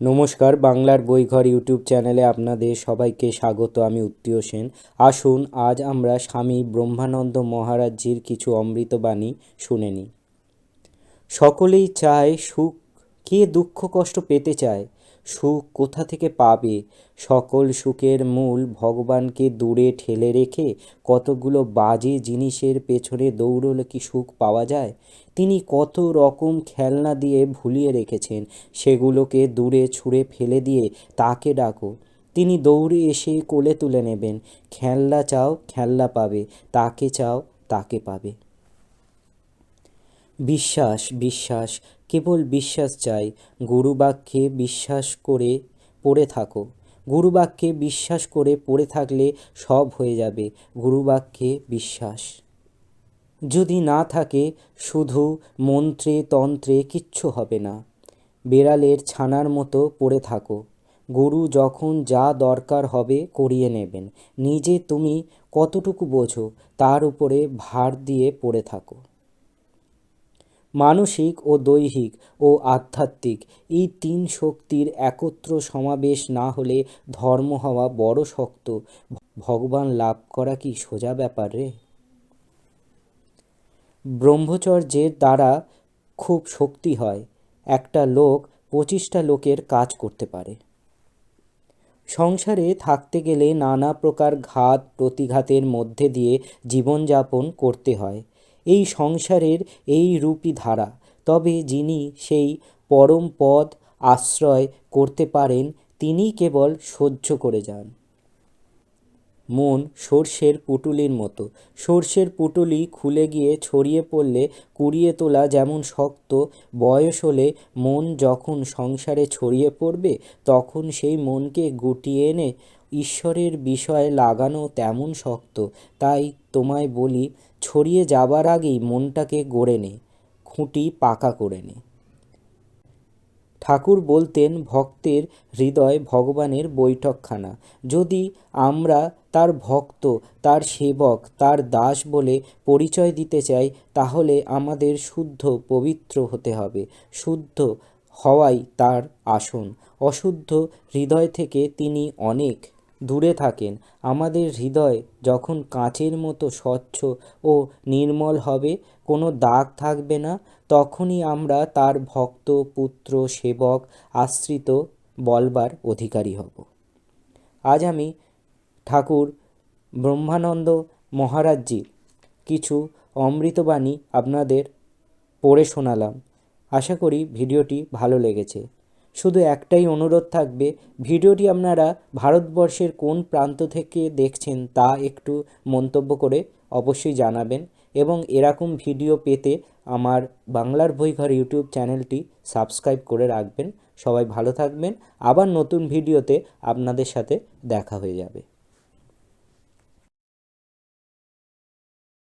নমস্কার, বাংলার বইঘর ইউটিউব চ্যানেলে আপনাদের সবাইকে স্বাগত, আমি উত্তীয় সেন। আসুন, আজ আমরা স্বামী ব্রহ্মানন্দ মহারাজজির কিছু অমৃতবাণী শুনে নিই। সকলেই চায় সুখ, কে দুঃখ কষ্ট পেতে চায়? সুখ কোথা থেকে পাবে? সকল সুখের মূল ভগবানকে দূরে ঠেলে রেখে কতগুলো বাজে জিনিসের পেছনে দৌড়লে কি সুখ পাওয়া যায়? তিনি কত রকম খেলনা দিয়ে ভুলিয়ে রেখেছেন, সেগুলোকে দূরে ছুঁড়ে ফেলে দিয়ে তাকে ডাকো। তিনি দৌড়ে এসে কোলে তুলে নেবেন, খেলনা চাও খেলনা পাবে, তাকে চাও তাকে পাবে। বিশ্বাস বিশ্বাস, কেবল বিশ্বাস চাই। গুরুবাক্যে বিশ্বাস করে পড়ে থাকো। গুরুবাক্যে বিশ্বাস করে পড়ে থাকলে সব হয়ে যাবে। গুরুবাক্যে বিশ্বাস। যদি না থাকে, শুধু মন্ত্রে, তন্ত্রে কিচ্ছু হবে না। বেড়ালের ছানার মতো পড়ে থাকো। গুরু যখন যা দরকার হবে করিয়ে নেবেন। নিজে তুমি কতটুকু বোঝো, তার উপরে ভার দিয়ে পড়ে থাকো। মানসিক ও দৈহিক ও আধ্যাত্মিক। এই তিন শক্তির একত্র সমাবেশ না হলে ধর্ম হওয়া বড় শক্ত। ভগবান লাভ করা কি সোজা ব্যাপার রে? ব্রহ্মচর্যের দ্বারা খুব শক্তি হয়। একটা লোক পঁচিশটা লোকের কাজ করতে পারে। সংসারে থাকতে গেলে নানা প্রকার ঘাত, প্রতিঘাতের মধ্যে দিয়ে জীবনযাপন করতে হয়। এই সংসারের এই রূপী ধারা। তবে যিনি সেই পরম পদ আশ্রয় করতে পারেন তিনি কেবল সহ্য করে যান। মন সর্ষের পুটুলির মতো। সর্ষের পুটুলি খুলে গিয়ে ছড়িয়ে পড়লে, কুড়িয়ে তোলা যেমন শক্ত, বয়স হলে মন যখন সংসারে ছড়িয়ে পড়বে, তখন সেই মনকে গুটিয়ে এনে ঈশ্বরের বিষয়ে লাগানো তেমন শক্ত, তাই তোমায় বলি, ছড়িয়ে যাবার আগেই মনটাকে গড়ে নে, খুঁটি পাকা করে নে। ঠাকুর বলতেন, ভক্তের হৃদয় ভগবানের বৈঠকখানা। যদি আমরা তার ভক্ত, তার সেবক, তার দাস বলে পরিচয় দিতে চাই, তাহলে আমাদের শুদ্ধ, পবিত্র হতে হবে। শুদ্ধ হওয়াই তার আসন। অশুদ্ধ হৃদয় থেকে তিনি অনেক দূরে থাকেন। আমাদের হৃদয় যখন কাঁচের মতো স্বচ্ছ ও নির্মল হবে, কোনো দাগ থাকবে না, তখনই আমরা তার ভক্ত, পুত্র, সেবক, আশ্রিত, বলবার অধিকারী হব। আজ আমি ঠাকুর ব্রহ্মানন্দ মহারাজজির কিছু অমৃতবাণী আপনাদের পড়ে শোনালাম। আশা করি ভিডিওটি ভালো লেগেছে। শুধু একটাই অনুরোধ থাকবে, ভিডিওটি আপনারা ভারতবর্ষের কোন প্রান্ত থেকে দেখছেন তা একটু মন্তব্য করে অবশ্যই জানাবেন এবং এরকম ভিডিও পেতে আমার বাংলার বইঘর ইউটিউব চ্যানেলটি সাবস্ক্রাইব করে রাখবেন। সবাই ভালো থাকবেন। আবার নতুন ভিডিওতে আপনাদের সাথে দেখা হয়ে যাবে।